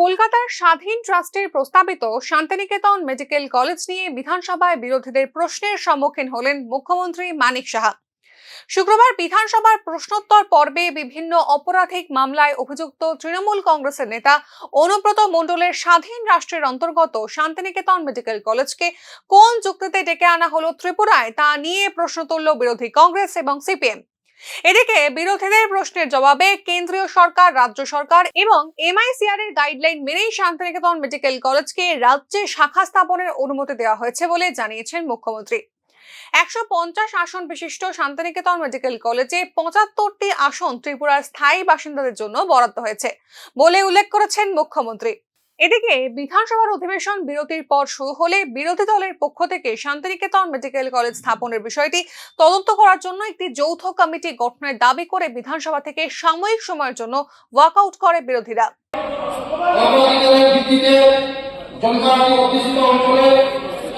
কলকাতার স্বাধীন ট্রাস্টের প্রস্তাবিত শান্তিনিকেতন মেডিকেল কলেজ নিয়ে বিধানসভায় বিরোধীদের প্রশ্নের সম্মুখীন হলেন মুখ্যমন্ত্রী মানিক সাহা। শুক্রবার বিধানসভার প্রশ্নোত্তর পর্বে বিভিন্ন অপরাধিক মামলায় অভিযুক্ত তৃণমূল কংগ্রেসের নেতা অনুব্রত মণ্ডলের স্বাধীন রাষ্ট্রের অন্তর্গত শান্তিনিকেতন মেডিকেল কলেজকে কোন যুক্তিতে ডেকে আনা হলো ত্রিপুরায় তা নিয়ে প্রশ্ন তুলল বিরোধী কংগ্রেস এবং সিপিএম। এদিকে বিরোধীদের প্রশ্নের জবাবে কেন্দ্রীয় সরকার, রাজ্য সরকার এবং এমআইসিআর এর গাইডলাইন মেনেই শান্তিনিকেতন মেডিকেল কলেজকে রাজ্যে শাখা স্থাপনের অনুমতি দেওয়া হয়েছে বলে জানিয়েছেন মুখ্যমন্ত্রী। একশো পঞ্চাশ আসন বিশিষ্ট শান্তিনিকেতন মেডিকেল কলেজে পঁচাত্তরটি আসন ত্রিপুরার স্থায়ী বাসিন্দাদের জন্য বরাদ্দ হয়েছে বলে উল্লেখ করেছেন মুখ্যমন্ত্রী। এদিকে বিধানসভার অধিবেশন বিরতির পর শুরু হলে বিরোধী দলের পক্ষ থেকে শান্তিনিকেতন মেডিকেল কলেজ স্থাপনের বিষয়টি তদন্ত করার জন্য একটি যৌথ কমিটি গঠনের দাবি করে বিধানসভা থেকে সাময়িক সময়ের জন্য ওয়াকআউট করে বিরোধীরা।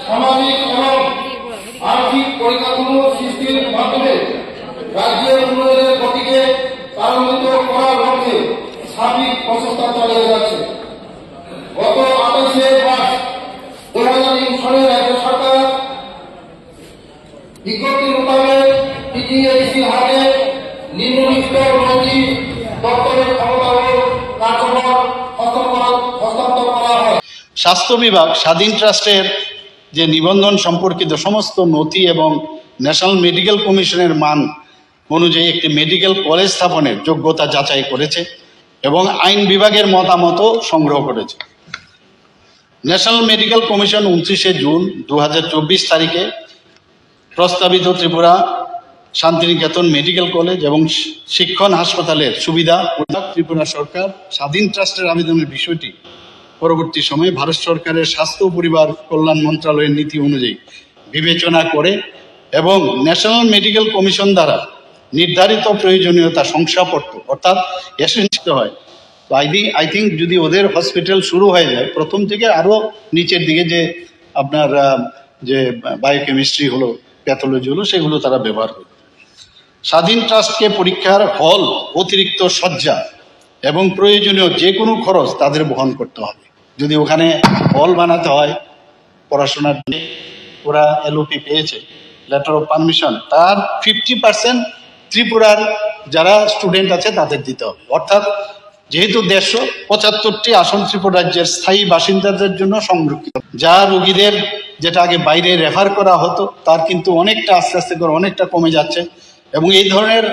সামাজিক এবং আর্থিক পরিকাঠামো সৃষ্টির মাধ্যমে রাজ্যের নিম্নলিখিত নদী দপ্তরের স্বাস্থ্য বিভাগ, স্বাধীন ট্রাস্টের যে নিবন্ধন সম্পর্কিত সমস্ত নথি এবং ন্যাশনাল মেডিকেল কমিশনের মান অনুযায়ী একটি মেডিকেল কলেজ স্থাপনের যোগ্যতা যাচাই করেছে এবং আইন বিভাগের মতামতও সংগ্রহ করেছে। ন্যাশনাল মেডিকেল কমিশন উনত্রিশে জুন দু হাজার চব্বিশ তারিখে প্রস্তাবিত ত্রিপুরা শান্তিনিকেতন মেডিকেল কলেজ এবং শিক্ষণ হাসপাতালের সুবিধা ত্রিপুরা সরকার স্বাধীন ট্রাস্টের আবেদনের বিষয়টি পরবর্তী সময়ে ভারত সরকারের স্বাস্থ্য পরিবার কল্যাণ মন্ত্রণালয়ের নীতি অনুযায়ী বিবেচনা করে এবং ন্যাশনাল মেডিকেল কমিশন দ্বারা নির্ধারিত প্রয়োজনীয়তা শংসাপত্র, অর্থাৎ এসেন্সিত হয়। তো আই আই থিঙ্ক যদি ওদের হসপিটাল শুরু হয়ে যায়, প্রথম থেকে আরও নিচের দিকে যে আপনার যে বায়োকেমিস্ট্রি হলো, প্যাথোলজি হলো, সেগুলো তারা ব্যবহার করবে। স্বাধীন ট্রাস্টকে পরীক্ষার হল, অতিরিক্ত শয্যা এবং প্রয়োজনীয় যে কোনো খরচ তাদের বহন করতে হবে। যদি ওখানে হল বানাতে হয়, পড়াশোনার ওরা এলওপি পেয়েছে লেটার অফ পারমিশন তার ফিফটি পার্সেন্ট ত্রিপুরার যারা স্টুডেন্ট আছে তাদের দিতে হবে। অর্থাৎ যেহেতু দেড়শো পঁচাত্তরটি আসন ত্রিপুরা রাজ্যের স্থায়ী বাসিন্দাদের জন্য সংরক্ষিত, যা রোগীদের যেটা আগে বাইরে রেফার করা হতো, তার কিন্তু অনেকটা আস্তে আস্তে করে অনেকটা কমে যাচ্ছে। এবং এই ধরনের